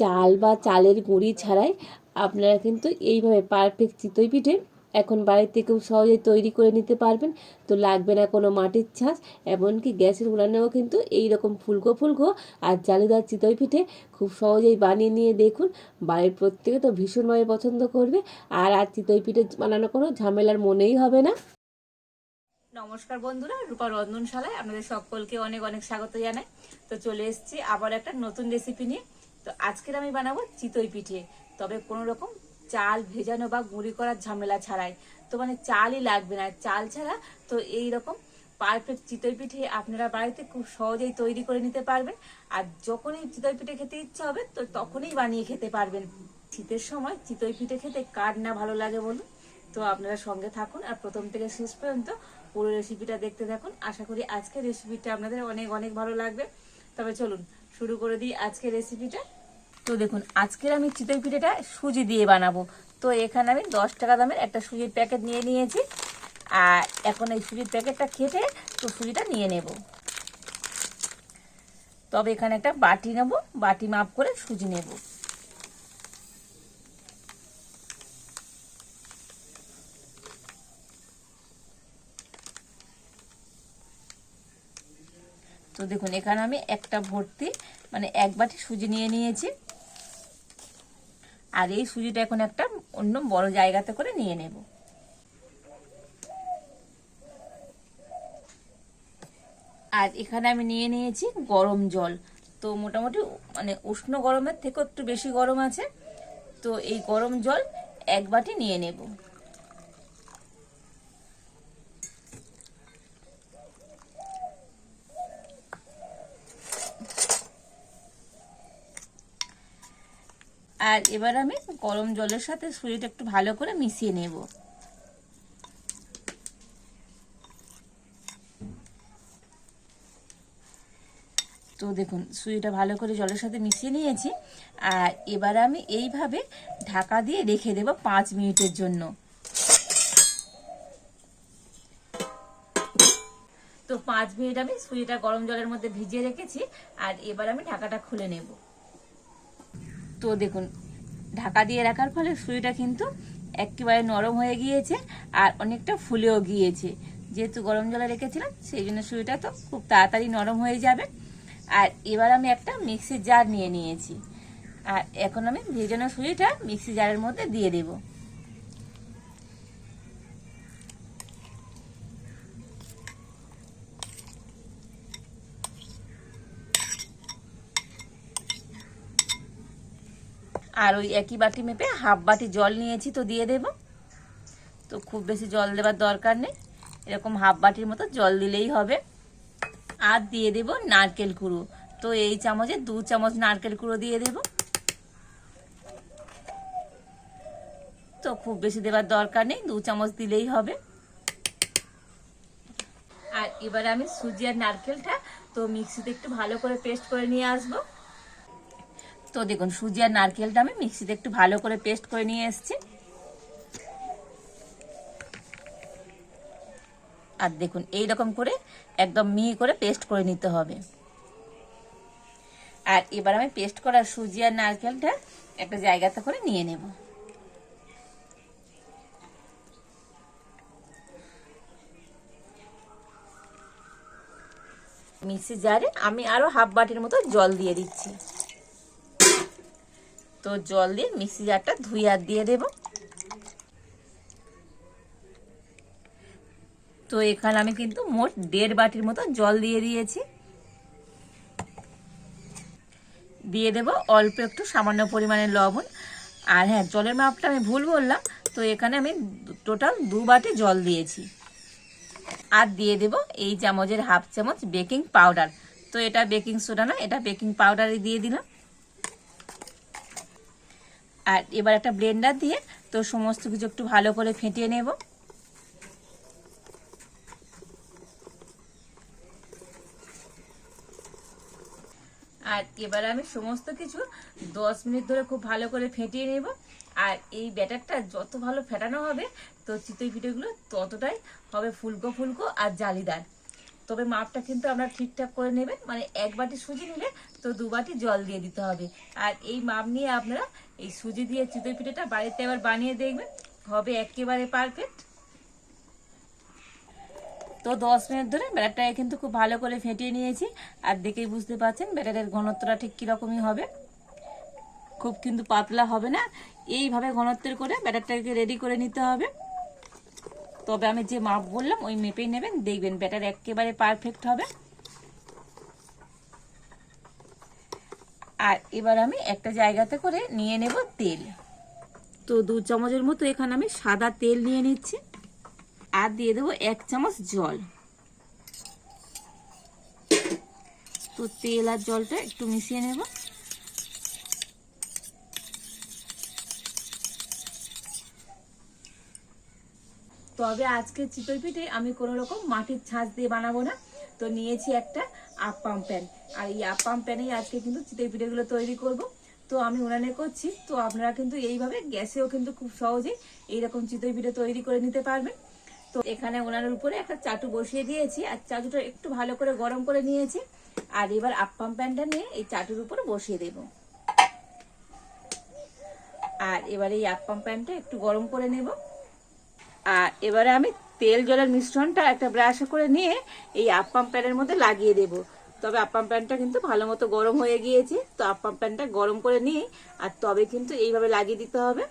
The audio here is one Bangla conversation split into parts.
চাল বা চালের গুঁড়ি ছাড়াই আপনারা কিন্তু এইভাবে পারফেক্ট চিতই পিঠে এখন বাড়িতে খুব সহজেই তৈরি করে নিতে পারবেন। তো লাগবে না কোনো মাটির ছাঁচ, এমনকি গ্যাসের উড়ানেও কিন্তু এই রকম ফুলকো ফুলকো আর জালিদার চিতই পিঠে খুব সহজেই বানিয়ে নিয়ে দেখুন। বাড়ির প্রত্যেকে তো ভীষণভাবে পছন্দ করবে আর আর চিতই পিঠে বানানো কোনো ঝামেলার মনেই হবে না। নমস্কার বন্ধুরা, রূপা রন্ধনশালায় আপনাদের সকলকে অনেক অনেক স্বাগত জানাই। তো চলে এসেছি আবার একটা নতুন রেসিপি নিয়ে। তো আজকের আমি বানাবো চিতই পিঠে। তবে কোনো রকম চাল ভেজানো বা গুঁড়ি করার ঝামেলা ছাড়াই। তো মানে চালই লাগবে না। চাল ছাড়া তো এই রকম পারফেক্ট চিতই পিঠে আপনারা বাড়িতে খুব সহজেই তৈরি করে নিতে পারবেন। আর যখনই চিতই পিঠে খেতে ইচ্ছা হবে, তো তখনই বানিয়ে খেতে পারবেন। শীতের সময় চিতই পিঠে খেতে কার না ভালো লাগে বলুন? তো আপনারা সঙ্গে থাকুন আর প্রথম থেকে শেষ পর্যন্ত পুরো রেসিপিটা দেখতে থাকুন। আশা করি আজকের রেসিপিটা আপনাদের অনেক অনেক ভালো লাগবে। তবে চলুন শুরু করে দিই আজকের রেসিপিটা তো দেখুন, আজকের আমি চিতই পিঠেটা সুজি দিয়ে বানাবো। তো এখানে আমি দশ টাকা দামের একটা সুজির প্যাকেট নিয়ে নিয়েছি। আর এখন এই সুজির প্যাকেটটা কেটে তো সুজিটা নিয়ে নেব। তবে এখানে একটা বাটি নেব, বাটি মাপ করে সুজি নেব। তো দেখুন, এখানে আমি একটা ভর্তি মানে এক বাটি সুজি নিয়ে নিয়েছি। আর এই সুজিটা এখন একটা অন্য বড় জায়গাতে করে নিয়ে নেব। আর এখানে আমি নিয়ে নিয়েছি গরম জল। তো মোটামুটি মানে উষ্ণ গরমের থেকেও একটু বেশি গরম আছে। তো এই গরম জল এক বাটি নিয়ে নেব। আর এবার আমি গরম জলের সাথে সুজিটা একটু ভালো করে মিশিয়ে নেব। তো দেখুন, সুজিটা ভালো করে জলের সাথে মিশিয়ে নিয়েছি। আর এবার আমি এইভাবে ঢাকা দিয়ে রেখে দেব পাঁচ মিনিটের জন্য। তো পাঁচ মিনিট আমি সুজিটা গরম জলের মধ্যে ভিজিয়ে রেখেছি। আর এবার আমি ঢাকাটা খুলে নেব। তো দেখুন ঢাকা দিয়ে রাখার ফলে সুইটা কিন্তু একেবারে নরম হয়ে গিয়েছে আর অনেকটা ফুলেও গিয়েছে। যেহেতু গরম জলে রেখেছিলাম, সেই জন্য সুইটা তো খুব তাড়াতাড়ি নরম হয়ে যাবে। আর এবার আমি একটা মিক্সির জার নিয়ে নিয়েছি। আর এখন আমি ভেজানো সুইটা মিক্সি জারের মধ্যে দিয়ে দেব। আর ওই একই বাটি মেপে হাফ বাটি জল নিয়েছি তো দিয়ে দেব। তো খুব বেশি জল দেবার দরকার নেই। এরকম হাফ বাটির মতো জল দিলেই হবে। আর দিয়ে দেব নারকেল কুড়ো। তো এই চামচে দু চামচ নারকেল কুড়ো দিয়ে দেব। তো খুব বেশি দেবার দরকার নেই, দু চামচ দিলেই হবে। আর এবারে আমি সুজি আর নারকেলটা তো মিক্সিতে একটু ভালো করে পেস্ট করে নিয়ে আসব। তো দেখুন, সুজি আর নারকেলটা আমি মিক্সিতে একটু ভালো করে পেস্ট করে নিয়ে এসেছি। আর দেখুন এই রকম করে একদম মিহি করে পেস্ট করে নিতে হবে। আর এবার আমি পেস্ট করা সুজি আর নারকেলটা একটা জায়গাতে করে নিয়ে নেব। মিক্সি জারে আমি আরও হাফ বাটির মতো জল দিয়ে দিচ্ছি। তো জল দিয়ে মিক্সি জারটা ধুয়ে আর দিয়ে দেব। তো এখানে আমি কিন্তু মোট দেড় বাটির মতো জল দিয়ে দিয়েছি। দিয়ে দেব অল্প একটু সামান্য পরিমাণে লবণ। আর হ্যাঁ জলের মাপটা আমি ভুল বললাম। তো এখানে আমি টোটাল দু বাটি জল দিয়েছি। আর দিয়ে দেব এই চামচের হাফ চামচ বেকিং পাউডার। তো এটা বেকিং সোডা না এটা বেকিং পাউডারই দিয়ে দিলাম। আর এবার একটা ব্লেন্ডার দিয়ে তো সমস্ত কিছু একটু ভালো করে ফেটিয়ে নেব। আর এবার আমি সমস্ত কিছু দশ মিনিট ধরে খুব ভালো করে ফেটিয়ে নেব। আর এই ব্যাটারটা যত ভালো ফেটানো হবে, তো চিতই পিঠেগুলো ততটাই হবে ফুলকো ফুলকো আর জালিদার। তবে মাপটা কিন্তু আমরা ঠিকঠাক করে নেবেন মানে এক বাটি সুজি নিলে তো দু বাটি জল দিয়ে দিতে হবে। আর এই মাপ নিয়ে আপনারা এই সুজি দিয়ে চিতই পিঠেটা বাড়িতে আবার বানিয়ে দেখবেন। হবে একেবারে পারফেক্ট তো দশ মিনিট ধরে ব্যাটারটাকে কিন্তু খুব ভালো করে ফেটিয়ে নিয়েছি। আর দেখেই বুঝতে পারছেন ব্যাটারের ঘনত্বটা ঠিক কীরকমই হবে। খুব কিন্তু পাতলা হবে না। এইভাবে ঘনত্বের করে ব্যাটারটাকে রেডি করে নিতে হবে। তবে আমি যে মাপ বললাম, ওই মেপেই নেবেন। দেখবেন ব্যাটার একেবারে পারফেক্ট হবে। আর এবার আমি একটা জায়গাতে করে নিয়ে নেব তেল। তো দু চামচের মতো এখানে আমি সাদা তেল নিয়ে নিচ্ছি আর দিয়ে দেবো এক চামচ জল। তো তেল আর জলটা একটু মিশিয়ে নেব। তবে আজকে চিতই পিঠে আমি কোনো রকম মাটির ছাঁচ দিয়ে বানাবো না। তো নিয়েছি একটা আপ্পাম প্যান। আর এই আপাম প্যানেই আজকে কিন্তু চিতই পিঠেগুলো তৈরি করব। তো আমি উনানে করছি। তো আপনারা কিন্তু এইভাবে গ্যাসেও কিন্তু খুব সহজেই এইরকম চিতই পিঠে তৈরি করে নিতে পারবেন। তো এখানে উনানের উপরে একটা চাটু বসিয়ে দিয়েছি। আর চাটুটা একটু ভালো করে গরম করে নিয়েছি। আর এবার আপ্পাম প্যানটা নিয়ে এই চাটুর উপরে বসিয়ে দেব। আর এবার এই আপ্পাম প্যানটা একটু গরম করে নেব। আর এবারে আমি তেল জলের মিশ্রণটা একটা ব্রাশ করে নিয়ে এই আপ্পাম প্যানের মধ্যে লাগিয়ে দেব। তবে আপ্পাম প্যানটা কিন্তু ভালো মতো গরম হয়ে গিয়েছে। তো আপ্পাম প্যানটা গরম করে নিয়ে আর তবে কিন্তু এইভাবে লাগিয়ে দিতে হবে।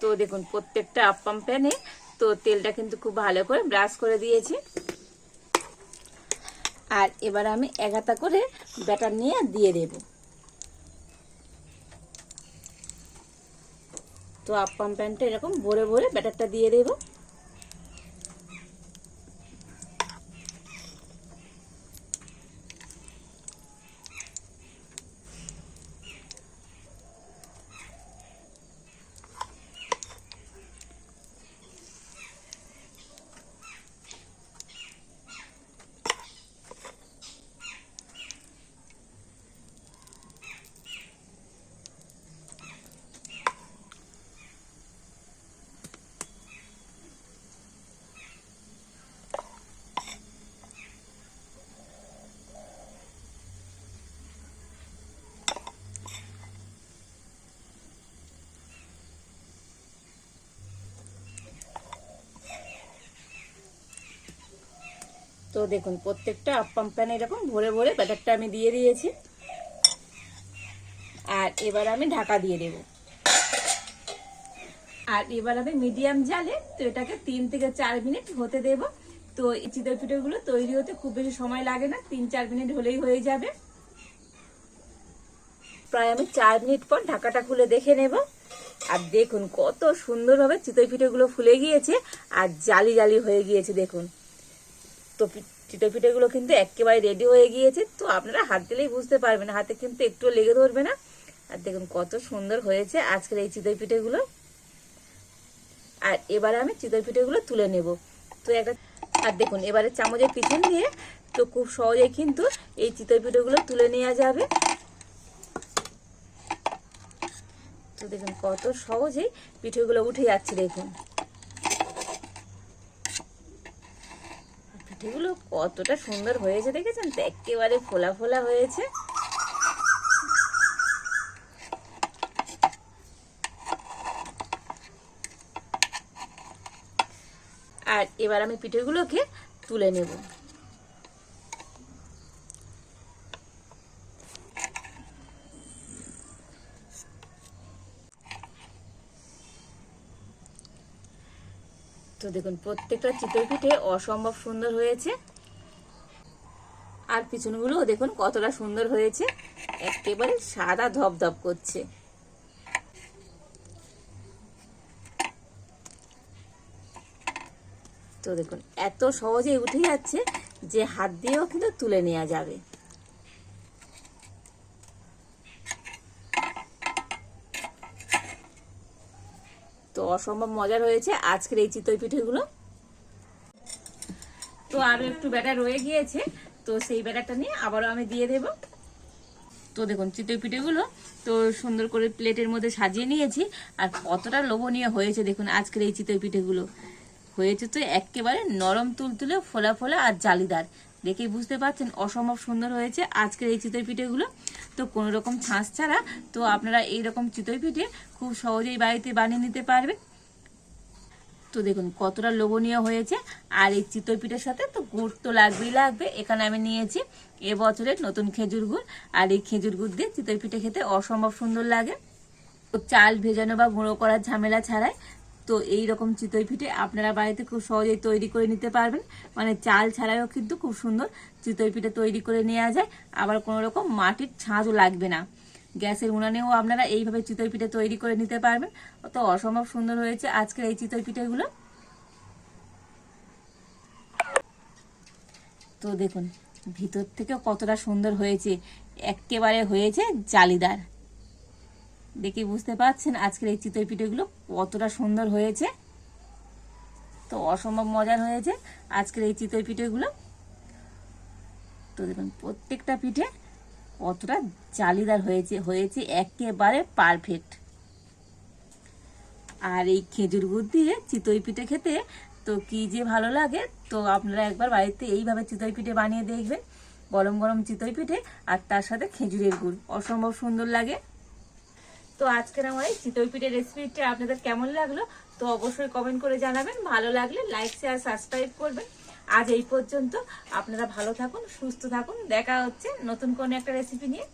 তো দেখুন, প্রত্যেকটা আপ্পাম প্যানে তো তেলটা কিন্তু খুব ভালো করে ব্রাশ করে দিয়েছি। আর এবার আমি এগাতা করে ব্যাটার নিয়ে দিয়ে দেব। তো আপ্পাম প্যান্টটা এরকম ভরে ভরে ব্যাটারটা দিয়ে দেব। তো দেখুন, প্রত্যেকটা আপ্পাম প্যানে এরকম ভরে ভরে ব্যাটারটা আমি দিয়ে দিয়েছি। আর এবার আমি ঢাকা দিয়ে দেব। আর এবার আমি মিডিয়াম জালে, তো এটাকে তিন থেকে চার মিনিট হতে দেব। তো এই চিতই পিঠেগুলো তৈরি হতে খুব বেশি সময় লাগে না, তিন চার মিনিট হলেই হয়ে যাবে। প্রায় আমি চার মিনিট পর ঢাকাটা খুলে দেখে নেব। আর দেখুন কত সুন্দরভাবে চিতই পিঠেগুলো ফুলে গিয়েছে, আর জালি জালি হয়ে গিয়েছে, দেখুন। তো চিতই পিঠেগুলো কিন্তু একেবারে রেডি হয়ে গিয়েছে। তো আপনারা হাত দিলেই বুঝতে পারবেন, হাতে কিন্তু একটু লেগে ধরবে না। আর দেখুন কত সুন্দর হয়েছে আজকের এই চিতই পিঠেগুলো আর এবারে আমি চিতই পিঠেগুলো তুলে নেব। তো একটা, আর দেখুন, এবারে চামচের পিছন দিয়ে তো খুব সহজেই কিন্তু এই চিতই পিঠেগুলো তুলে নেওয়া যাবে। তো দেখুন কত সহজেই পিঠেগুলো উঠে যাচ্ছে, দেখুন। পিঠেগুলো কতটা সুন্দর হয়েছে দেখেছেন? তো একেবারে ফোলা ফোলা হয়েছে। আর এবার আমি পিঠেগুলোকে তুলে নেব। তো দেখুন, প্রত্যেকটা চিতই পিঠে অসম্ভব সুন্দর হয়েছে। আর পিছনগুলো দেখুন কতটা সুন্দর হয়েছে। একেবারে সাদা ধপধপ করছে। তো দেখুন, এত সহজে উঠে যাচ্ছে যে হাত দিয়েও কিন্তু তুলে নেওয়া যাবে। অসম্ভব মজার হয়েছে আজকের এই চিতই পিঠেগুলো। তো আরও একটু ব্যাটার রয়ে গিয়েছে, তো সেই ব্যাটারটা নিয়ে আবারও আমি দিয়ে দেব। তো দেখুন, চিতই পিঠেগুলো তো সুন্দর করে প্লেটের মধ্যে সাজিয়ে নিয়েছি, আর কতটা লোভনীয় হয়েছে দেখুন আজকের এই চিতই পিঠেগুলো। হয়েছে তো একেবারে নরম তুলতুলে, ফোলা ফোলা আর জালিদার। দেখেই বুঝতে পারছেন অসম্ভব সুন্দর হয়েছে আজকের এই চিতই পিঠেগুলো। তো কোনো রকম ছাঁচ ছাড়া, তো আপনারা এই রকম চিতই পিঠে খুব সহজেই বাড়িতে বানিয়ে নিতে পারবেন। তো দেখুন কতটা লোভনীয় হয়েছে। আর এই চিতই পিঠের সাথে তো গুড় তো লাগবেই লাগবে। এখানে আমি নিয়েছি এবছরের নতুন খেজুর গুড়। আর এই খেজুর গুড় দিয়ে চিতই পিঠে খেতে অসম্ভব সুন্দর লাগে। চাল ভেজানো বা গুঁড়ো করার ঝামেলা ছাড়াই তো এই রকম চিতই পিঠে আপনারা বাড়িতে খুব সহজেই তৈরি করে নিতে পারবেন। মানে চাল ছাড়াও কিন্তু খুব সুন্দর চিতই পিঠে তৈরি করে নেওয়া যায়। আবার কোনো রকম মাটির ছাঁচও লাগবে না। গ্যাসের উনানেও আপনারা এইভাবে চিতই পিঠে তৈরি করে নিতে পারবেন। তো অসম্ভব সুন্দর হয়েছে আজকের এই চিতই পিঠেগুলো। তো দেখুন, ভিতর থেকে কতটা সুন্দর হয়েছে। একেবারে হয়েছে জালিদার। দেখে বুঝতে পারছেন আজকের এই চিতই পিঠেগুলো কতটা সুন্দর হয়েছে। তো অসম্ভব মজার হয়েছে আজকের এই চিতই পিঠেগুলো তো দেখুন, প্রত্যেকটা পিঠে কতটা জালিদার হয়েছে হয়েছে একেবারে পারফেক্ট। আর এই খেজুর গুড় দিয়ে চিতই পিঠে খেতে তো কি যে ভালো লাগে, তো আপনারা একবার বাড়িতে এইভাবে চিতই পিঠে বানিয়ে দেখবেন। গরম গরম চিতই পিঠে আর তার সাথে খেজুরের গুড়, অসম্ভব সুন্দর লাগে। তো আজকের আমার এই চিতই পিঠের রেসিপিটা আপনাদের কেমন লাগল? তো অবশ্যই কমেন্ট করে জানাবেন। ভালো লাগলে লাইক শেয়ার সাবস্ক্রাইব করবেন। আজ এই পর্যন্ত। আপনারা ভালো থাকুন, সুস্থ থাকুন। দেখা হচ্ছে নতুন কোনো একটা রেসিপি নিয়ে।